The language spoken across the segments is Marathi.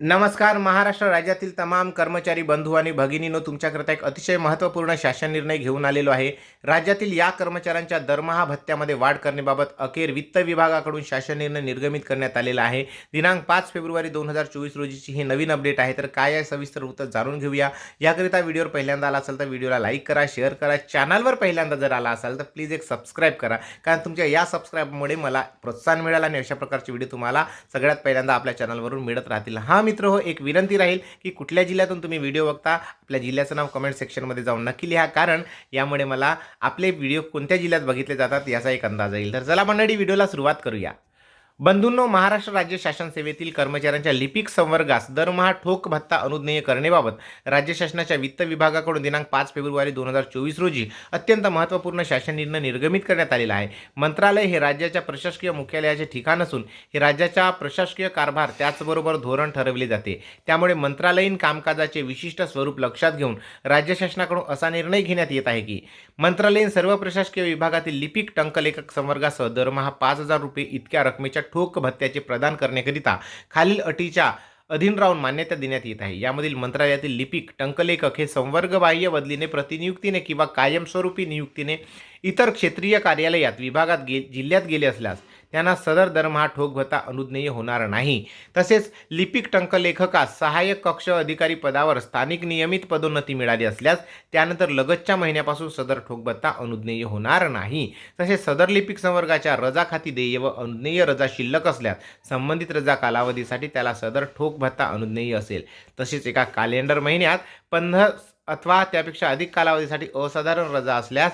नमस्कार महाराष्ट्र राज्यातील तमाम कर्मचारी बंधू आणि भगिनीनो तुमच्याकरता एक अतिशय महत्त्वपूर्ण शासन निर्णय घेऊन आलेलो आहे. राज्यातील या कर्मचाऱ्यांच्या दरमहा भत्त्यामध्ये वाढ करण्याबाबत अखेर वित्त विभागाकडून शासन निर्णय निर्गमित करण्यात आलेला आहे. दिनांक पाच फेब्रुवारी दोन हजार चोवीस रोजीची ही नवीन अपडेट आहे. तर काय आहे सविस्तर वृत्त जाणून घेऊया. याकरिता व्हिडिओवर पहिल्यांदा आला असेल तर व्हिडिओला लाईक करा शेअर करा. चॅनलवर पहिल्यांदा जर आला असाल तर प्लीज एक सबस्क्राईब करा. कारण तुमच्या या सबस्क्राईबमुळे मला प्रोत्साहन मिळालं आणि अशा प्रकारचे व्हिडिओ तुम्हाला सगळ्यात पहिल्यांदा आपल्या चॅनलवरून मिळत राहतील. हा मित्र हो एक विनंती राहील की कुठल्या जिल्ह्यातून तुम्ही व्हिडिओ बघता आपल्या जिल्ह्याचं नाव कमेंट सेक्शनमध्ये जाऊन नक्की लिहा. कारण यामुळे मला आपले व्हिडिओ कोणत्या जिल्ह्यात बघितले जातात याचा एक अंदाज येईल. तर चला मंडळी व्हिडिओला सुरुवात करूया. बंधूंनो महाराष्ट्र राज्य शासन सेवेतील कर्मचाऱ्यांच्या लिपिक संवर्गास दरमहा ठोक भत्ता अनुज्ञेय करण्याबाबत राज्य शासनाच्या वित्त विभागाकडून दिनांक पाच फेब्रुवारी दोन हजार चोवीस रोजी अत्यंत महत्त्वपूर्ण शासन निर्णय निर्गमित करण्यात आलेला आहे. मंत्रालय हे राज्याच्या प्रशासकीय मुख्यालयाचे ठिकाण असून हे राज्याच्या प्रशासकीय कारभार त्याचबरोबर धोरण ठरवले जाते. त्यामुळे मंत्रालयीन कामकाजाचे विशिष्ट स्वरूप लक्षात घेऊन राज्य शासनाकडून असा निर्णय घेण्यात येत आहे की मंत्रालयीन सर्व प्रशासकीय विभागातील लिपिक टंकलेखक संवर्गासह दरमहा पाच हजार रुपये इतक्या रकमेच्या ठोक भत्त्याचे प्रदान करण्याकरिता खालील अटीच्या अधीन राहून मान्यता देण्यात येत आहे. यामधील मंत्रालयातील लिपिक टंकलेखक हे संवर्गबाह्य बदलीने प्रतिनियुक्तीने किंवा कायमस्वरूपी नियुक्तीने इतर क्षेत्रीय कार्यालयात विभागात गे जिल्ह्यात गेले असल्यास त्यांना सदर दरमहा ठोक भत्ता अनुज्ञेय होणार नाही. तसेच लिपिक टंकलेखकास सहाय्यक कक्ष अधिकारी पदावर स्थानिक नियमित पदोन्नती मिळाली असल्यास त्यानंतर लगतच्या महिन्यापासून सदर ठोक भत्ता अनुज्ञेय होणार नाही. तसेच सदर लिपिक संवर्गाच्या रजा खाती देय व अनुज्ञेय रजा शिल्लक असल्यास संबंधित रजा कालावधीसाठी त्याला सदर ठोक भत्ता अनुज्ञेय असेल. तसेच एका कॅलेंडर महिन्यात पंधरा अथवा त्यापेक्षा अधिक कालावधीसाठी असाधारण रजा असल्यास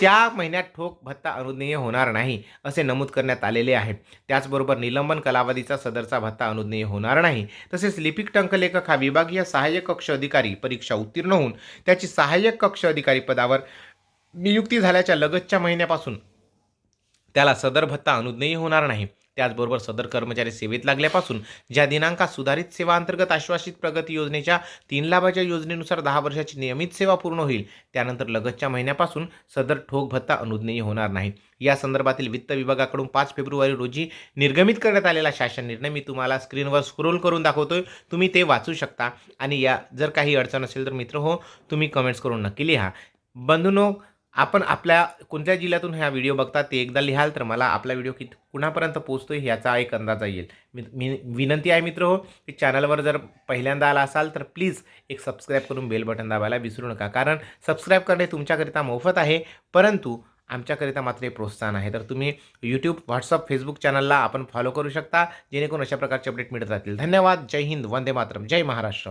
त्या महिन्यात ठोक भत्ता अनुज्ञेय होणार नाही असे नमूद करण्यात आलेले आहे त्याचबरोबर निलंबन कालावधीचा सदरचा भत्ता अनुज्ञेय होणार नाही. तसेच लिपिक टंकलेखक हा विभागीय सहाय्यक कक्ष अधिकारी परीक्षा उत्तीर्ण होऊन त्याची सहाय्यक कक्ष अधिकारी पदावर नियुक्ती झाल्याच्या लगतच्या महिन्यापासून त्याला सदर भत्ता अनुज्ञेय होणार नाही. त्याचबरोबर सदर कर्मचारी सेवेत लागल्यापासून ज्या दिनांकात सुधारित सेवा अंतर्गत आश्वासित प्रगती योजनेच्या तीन लाभाच्या योजनेनुसार दहा वर्षाची नियमित सेवा पूर्ण होईल त्यानंतर लगतच्या महिन्यापासून सदर ठोक भत्ता अनुज्ञेय होणार नाही. या संदर्भातील वित्त विभागाकडून पाच फेब्रुवारी रोजी निर्गमित करण्यात आलेला शासन निर्णय मी तुम्हाला स्क्रीनवर स्क्रोल करून दाखवतोय. तुम्ही ते वाचू शकता. आणि या जर काही अडचण असेल तर मित्र हो तुम्ही कमेंट्स करून नक्की लिहा. बंधुनो आपण आपल्या कोणत्या जिल्ह्यातून हा व्हिडिओ बघता ते एकदा लिहाल तर मला आपला व्हिडिओ किती कुणापर्यंत पोहोचतोय याचा एक अंदाजा येईल. मी मी विनंती आहे मित्र हो की चॅनलवर जर पहिल्यांदा आला असाल तर प्लीज एक सबस्क्राईब करून बेल बटन दाबायला विसरू नका. कारण सबस्क्राईब करणे तुमच्याकरिता मोफत आहे परंतु आमच्याकरिता मात्र हे प्रोत्साहन आहे. तर तुम्ही यूट्यूब व्हॉट्सअप फेसबुक चॅनलला आपण फॉलो करू शकता जेणेकरून अशा प्रकारचे अपडेट मिळत राहतील. धन्यवाद. जय हिंद. वंदे मातरम. जय महाराष्ट्र.